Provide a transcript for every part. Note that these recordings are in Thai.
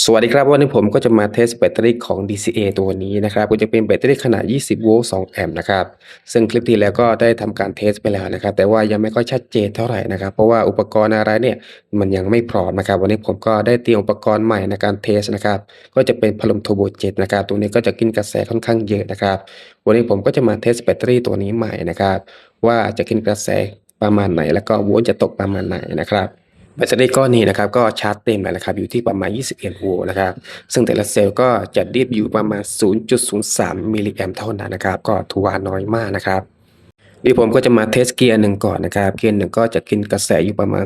สวัสดีครับ วันนี้ผมก็จะมาเทสแบตเตอรี่ของ DCA ตัวนี้นะครับก็จะเป็นแบตเตอรี่ขนาด 20 โวลต์ 2 แอมป์นะครับ ซึ่งคลิปที่แล้วก็ได้ทำการเทสไปแล้วนะครับ แต่ว่ายังไม่ค่อยชัดเจนเท่าไหร่นะครับ เพราะว่าอุปกรณ์อะไรเนี่ยมันยังไม่พร้อมนะครับ วันนี้ผมก็ได้เตรียมอุปกรณ์ใหม่ในการเทสนะครับ ก็จะเป็นพัดลมโทโบเจ็ตนะครับ ตัวนี้ก็จะกินกระแสค่อนข้างเยอะนะครับ วันนี้ผมก็จะมาเทสแบตเตอรี่ตัวนี้ใหม่นะครับ ว่าจะกินกระแสประมาณไหน แล้วก็โวลต์จะตกประมาณไหนนะครับ แบตเตอรี่ก้อนนี้นะครับก็ชาร์จเต็มแล้วนะครับอยู่ที่ประมาณ 21 โวลต์นะครับ ซึ่งแต่ละเซลล์ก็จะดิฟอยู่ประมาณ 0.03 มิลลิแอมป์เท่านั้นนะครับ ก็ถือว่าน้อยมากนะครับเดี๋ยวผมก็จะมาเทสเกียร์หนึ่งก่อนนะครับ เกียร์หนึ่งก็จะกินกระแสอยู่ประมาณ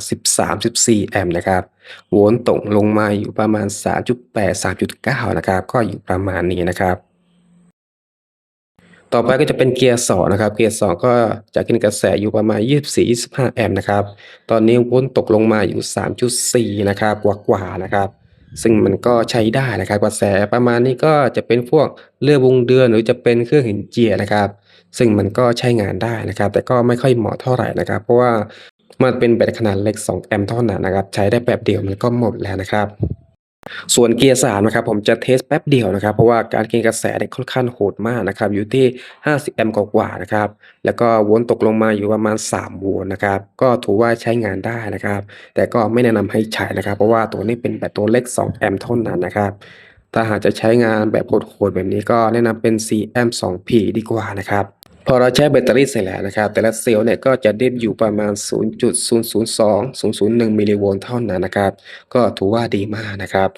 13-14 แอมป์นะครับ โวลต์ตกลงมาอยู่ประมาณ 3.8 3.9 นะครับ ก็อยู่ประมาณนี้นะครับ ต่อไปก็จะเป็นเกียร์2นะครับ เกียร์2ก็จะกินกระแสอยู่ประมาณ 24-25 แอมป์นะครับ ตอนนี้โวลต์ตกลงมาอยู่ 3.4 นะครับกว่าๆนะครับ ซึ่งมันก็ใช้ได้นะครับ กระแสประมาณนี้ก็จะเป็นพวกเลื่อยวงเดือนหรือจะเป็นเครื่องหินเจียนะครับ ซึ่งมันก็ใช้งานได้นะครับ แต่ก็ไม่ค่อยเหมาะเท่าไหร่นะครับ เพราะว่ามันเป็นแบตขนาดเล็ก 2 แอมป์เท่านั้นนะครับ ใช้ได้แป๊บเดียวมันก็หมดแล้วนะครับ ส่วนเกียร์3นะครับผมจะเทสแป๊บเดียวนะครับ เพราะว่าการกินกระแสเนี่ยค่อนข้างโหดมากนะครับ อยู่ที่ 50 แอมป์กว่าๆนะครับ แล้วก็วลต์ตกลงมาอยู่ประมาณ 3 โวลต์นะครับ ก็ถือว่าใช้งานได้นะครับ แต่ก็ไม่แนะนำให้ใช้นะครับ เพราะว่าตัวนี้เป็นแบตตัวเล็ก 2 แอมป์เท่านั้นนะครับ ถ้าหากจะใช้งานแบบโหดๆแบบนี้ก็แนะนำเป็น4แอมป์ 2P ดีกว่านะครับ พอเราใช้แบตเตอรี่เสร็จแล้วนะครับ แต่ละเซลล์เนี่ยก็จะเด้นอยู่ประมาณ 0.002 001มิลลิโวลต์เท่านั้นนะครับ ก็ถือว่าดีมากนะครับ